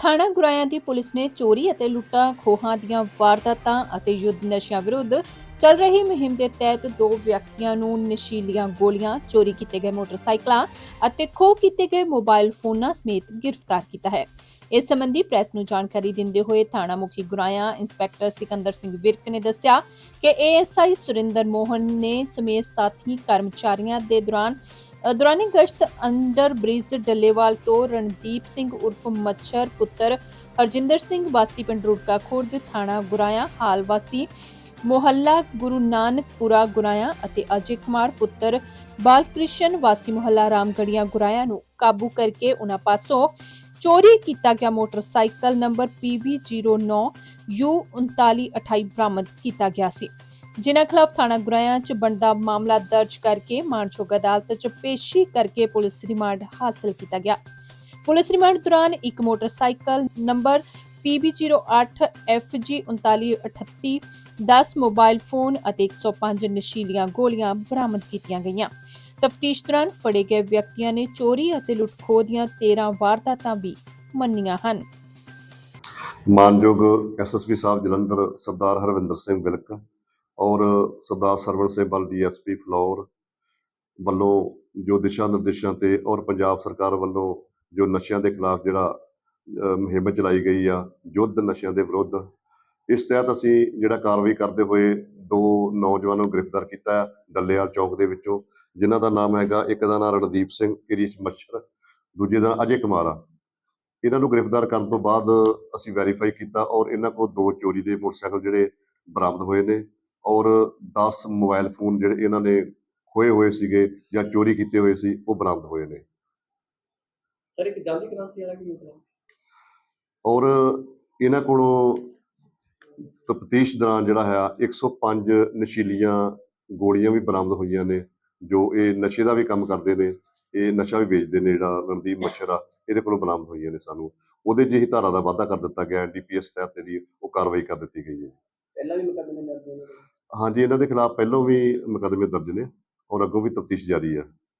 ਥਾਣਾ ਗੁਰਾਇਆ ਦੀ ਪੁਲਿਸ ਨੇ ਚੋਰੀ ਅਤੇ ਲੁੱਟਾਂ ਖੋਹਾਂ ਦੀਆਂ ਵਾਰਦਾਤਾਂ ਅਤੇ ਯੁੱਧ ਨਸ਼ਿਆਂ ਵਿਰੁੱਧ ਚੱਲ ਰਹੀ ਮੁਹਿੰਮ ਦੇ ਤਹਿਤ ਦੋ ਵਿਅਕਤੀਆਂ ਨੂੰ ਨਸ਼ੀਲੀਆਂ ਗੋਲੀਆਂ ਚੋਰੀ ਕੀਤੇ ਗਏ ਮੋਟਰਸਾਈਕਲਾਂ ਅਤੇ ਖੋਹ ਕੀਤੇ ਗਏ ਮੋਬਾਈਲ ਫੋਨਾਂ ਸਮੇਤ ਗ੍ਰਿਫਤਾਰ ਕੀਤਾ ਹੈ। ਇਸ ਸੰਬੰਧੀ ਪ੍ਰੈਸ ਨੂੰ ਜਾਣਕਾਰੀ ਦਿੰਦੇ ਹੋਏ ਥਾਣਾ ਮੁਖੀ ਗੁਰਾਇਆ ਇੰਸਪੈਕਟਰ ਸਿਕੰਦਰ ਸਿੰਘ ਵਿਰਕ ਨੇ ਦੱਸਿਆ ਕਿ ਏਐਸਆਈ ਸੁਰਿੰਦਰ ਮੋਹਨ ਨੇ ਸਮੇਤ ਸਾਥੀ ਕਰਮਚਾਰੀਆਂ ਦੇ ਦੌਰਾਨ ਦੌਰਾਨੀ ਗਸ਼ਤ ਅੰਡਰ ਬ੍ਰਿਜ ਡੱਲੇਵਾਲ ਤੋਂ ਰਣਦੀਪ ਸਿੰਘ ਉਰਫ ਮੱਛਰ ਪੁੱਤਰ ਹਰਜਿੰਦਰ ਸਿੰਘ ਵਾਸੀ ਪਿੰਡ ਰੁੜਕਾ ਖੁਰਦ ਥਾਣਾ ਗੁਰਾਇਆ, ਹਾਲ ਵਾਸੀ ਮੁਹੱਲਾ ਗੁਰੂ ਨਾਨਕਪੁਰਾ ਗੁਰਾਇਆ ਅਤੇ ਅਜੇ ਕੁਮਾਰ ਪੁੱਤਰ ਬਾਲਕ੍ਰਿਸ਼ਨ ਵਾਸੀ ਮੁਹੱਲਾ ਰਾਮਗੜੀਆਂ ਗੁਰਾਇਆ ਨੂੰ ਕਾਬੂ ਕਰਕੇ ਉਹਨਾਂ ਪਾਸੋਂ ਚੋਰੀ ਕੀਤਾ ਗਿਆ ਮੋਟਰਸਾਈਕਲ ਨੰਬਰ PV09 U3928 ਬਰਾਮਦ ਕੀਤਾ ਗਿਆ ਸੀ। ਜਿਨ੍ਹਾਂ ਖਿਲਾਫ ਥਾਣਾ ਗੁਰਾਇਆ 'ਚ ਬਣਦਾ ਮਾਮਲਾ ਦਰਜ ਕਰਕੇ ਮਾਨਯੋਗ ਅਦਾਲਤ 'ਚ ਪੇਸ਼ੀ ਕਰਕੇ ਪੁਲਿਸ ਰਿਮਾਂਡ ਹਾਸਲ ਕੀਤਾ ਗਿਆ। ਪੁਲਿਸ ਰਿਮਾਂਡ ਦੌਰਾਨ ਇੱਕ motorcycle number PB08 FG3938 10 mobile phone ਅਤੇ 105 ਨਸ਼ੀਲੀਆਂ ਗੋਲੀਆਂ ਬਰਾਮਦ ਕੀਤੀਆਂ ਗਈਆਂ। ਤਫਤੀਸ਼ ਦੌਰਾਨ ਫੜੇ ਗਏ ਵਿਅਕਤੀਆਂ ਨੇ ਚੋਰੀ ਅਤੇ ਲੁੱਟਖੋਹ ਦੀਆਂ 13 ਵਾਰਦਾਤਾਂ ਵੀ ਮੰਨੀਆਂ ਹਨ। ਮਾਨਯੋਗ ਐਸਐਸਪੀ ਸਾਹਿਬ ਜਲੰਧਰ ਸਰਦਾਰ ਹਰਵਿੰਦਰ ਸਿੰਘ ਵਿਲਕ ਔਰ ਸਰਦਾਰ ਸਰਵਣ ਸਿੰਘ ਬਲ ਡੀਐਸਪੀ ਫਲੋਰ ਵੱਲੋਂ ਜੋ ਦਿਸ਼ਾ ਨਿਰਦੇਸ਼ਾਂ ਤੇ ਔਰ ਪੰਜਾਬ ਸਰਕਾਰ ਵੱਲੋਂ ਜੋ ਨਸ਼ਿਆਂ ਦੇ ਖਿਲਾਫ ਜਿਹੜਾ ਮੁਹਿੰਮ ਚਲਾਈ ਗਈ ਆ, ਯੁੱਧ ਨਸ਼ਿਆਂ ਦੇ ਵਿਰੁੱਧ, ਇਸ ਤਹਿਤ ਅਸੀਂ ਜਿਹੜਾ ਕਾਰਵਾਈ ਕਰਦੇ ਹੋਏ ਦੋ ਨੌਜਵਾਨਾਂ ਨੂੰ ਗ੍ਰਿਫਤਾਰ ਕੀਤਾ ਹੈ ਡੱਲੇਵਾਲ ਚੌਕ ਦੇ ਵਿੱਚੋਂ, ਜਿਨ੍ਹਾਂ ਦਾ ਨਾਮ ਹੈਗਾ, ਇੱਕ ਦਾ ਨਾਮ ਰਣਦੀਪ ਸਿੰਘ ਕਿਰੀਸ਼ ਮੱਛਰ, ਦੂਜੇ ਦਾ ਅਜੇ ਕੁਮਾਰ ਆ। ਇਹਨਾਂ ਨੂੰ ਗ੍ਰਿਫਤਾਰ ਕਰਨ ਤੋਂ ਬਾਅਦ ਅਸੀਂ ਵੈਰੀਫਾਈ ਕੀਤਾ ਔਰ ਇਹਨਾਂ ਕੋਲ ਦੋ ਚੋਰੀ ਦੇ ਮੋਟਰਸਾਈਕਲ ਜਿਹੜੇ ਬਰਾਮਦ ਹੋਏ ਨੇ। ਔਰ 10 ਮੋਬਾਈਲ ਫੋਨ ਜਿਹੜੇ ਇਹਨਾਂ ਨੇ ਖੋਏ ਹੋਏ ਸੀਗੇ ਜਾਂ ਚੋਰੀ ਕੀਤੇ ਹੋਏ ਸੀ ਉਹ ਬਰਾਮਦ ਹੋਏ ਨੇ। ਸਰ ਇੱਕ ਜਲਦੀ ਕਰਾਂਸੀ ਵਾਲਾ ਕੀ ਹੋਣਾ ਔਰ ਇਹਨਾਂ ਕੋਲੋਂ ਤਫਤੀਸ਼ ਦੌਰਾਨ ਜਿਹੜਾ ਹੈ 105 ਨਸ਼ੀਲੀਆਂ ਗੋਲੀਆਂ ਵੀ ਬਰਾਮਦ ਹੋਈਆਂ ਨੇ ਜੋ ਇਹ ਨਸ਼ੇ ਦਾ ਵੀ ਕੰਮ ਕਰਦੇ ਨੇ ਇਹ ਨਸ਼ਾ ਵੀ ਵੇਚਦੇ ਨੇ ਜਿਹੜਾ ਰਣਦੀਪ ਮੱਛਰ ਆ ਇਹਦੇ ਕੋਲੋਂ ਬਰਾਮਦ ਹੋਈਆਂ ਨੇ ਸਾਨੂੰ। ਉਹਦੇ 'ਚ ਹੀ ਧਾਰਾ ਦਾ ਵਾਅਦਾ ਕਰ ਦਿੱਤਾ ਗਿਆ ਐਨਡੀਪੀਐਸ ਤਹਿਤ ਜਿਹੜੀ ਉਹ ਕਾਰਵਾਈ ਕਰ ਦਿੱਤੀ ਗਈ ਹੈ। ਪਹਿਲਾਂ ਵੀ ਮੁਕੱਦਮੇ ਦਰਜ ਹੋਏ ਨੇ। ਹਾਂਜੀ, ਇਹਨਾਂ ਦੇ ਖਿਲਾਫ ਪਹਿਲਾਂ ਵੀ ਮੁਕੱਦਮੇ ਦਰਜ ਨੇ ਔਰ ਅੱਗੋਂ ਵੀ ਤਫਤੀਸ਼ ਜਾਰੀ ਹੈ।